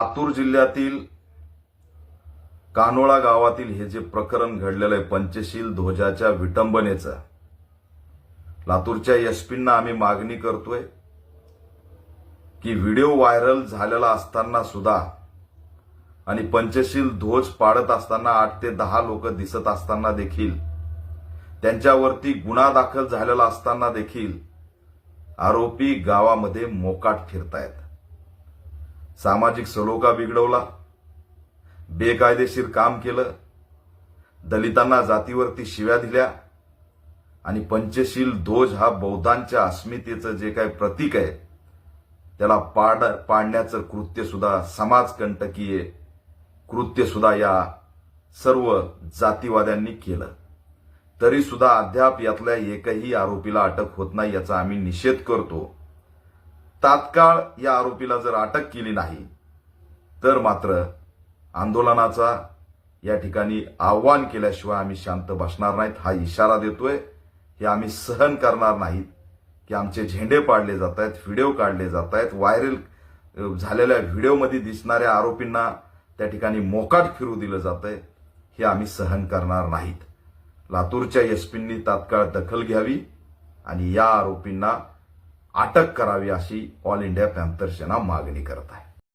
लातूर जिल्ह्यातील कानोळा गावातील हे जे प्रकरण घडलेलं आहे पंचशील ध्वजाच्या विटंबनेचं लातूरच्या एसपींना आम्ही मागणी करतोय की व्हिडिओ व्हायरल झालेला असताना सुद्धा आणि पंचशील ध्वज पाडत असताना आठ ते दहा लोक दिसत असताना देखील त्यांच्यावरती गुन्हा दाखल झालेला असताना देखील आरोपी गावामध्ये मोकाट फिरतायत. सामाजिक सलोखा बिघडवला बेकायदेशीर काम केलं दलितांना जातीवरती शिव्या दिल्या आणि पंचशील ध्वज हा बौद्धांच्या अस्मितेचं जे काही प्रतीक आहे त्याला पाड पाडण्याचं कृत्य सुद्धा समाजकंटकीय कृत्य सुद्धा या सर्व जातीवाद्यांनी केलं. तरी सुद्धा अद्याप यातल्या एकही आरोपीला अटक होत नाही याचा आम्ही निषेध करतो. तात्काळ या आरोपीला जर अटक केली नाही तर मात्र आंदोलनाचा या ठिकाणी आव्हान केल्याशिवाय आम्ही शांत बसणार नाहीत. हा इशारा देतोय. हे आम्ही सहन करणार नाहीत. की आमचे झेंडे पाडले जात आहेत व्हिडिओ काढले जात आहेत व्हायरल झालेल्या व्हिडिओमध्ये दिसणाऱ्या आरोपींना त्या ठिकाणी मोकाट फिरू दिलं जात आहे हे आम्ही सहन करणार नाहीत. लातूरच्या एसपींनी तात्काळ दखल घ्यावी आणि या आरोपींना अटक करावी अशी ऑल इंडिया पॅन्थर सेना मागणी करत आहे.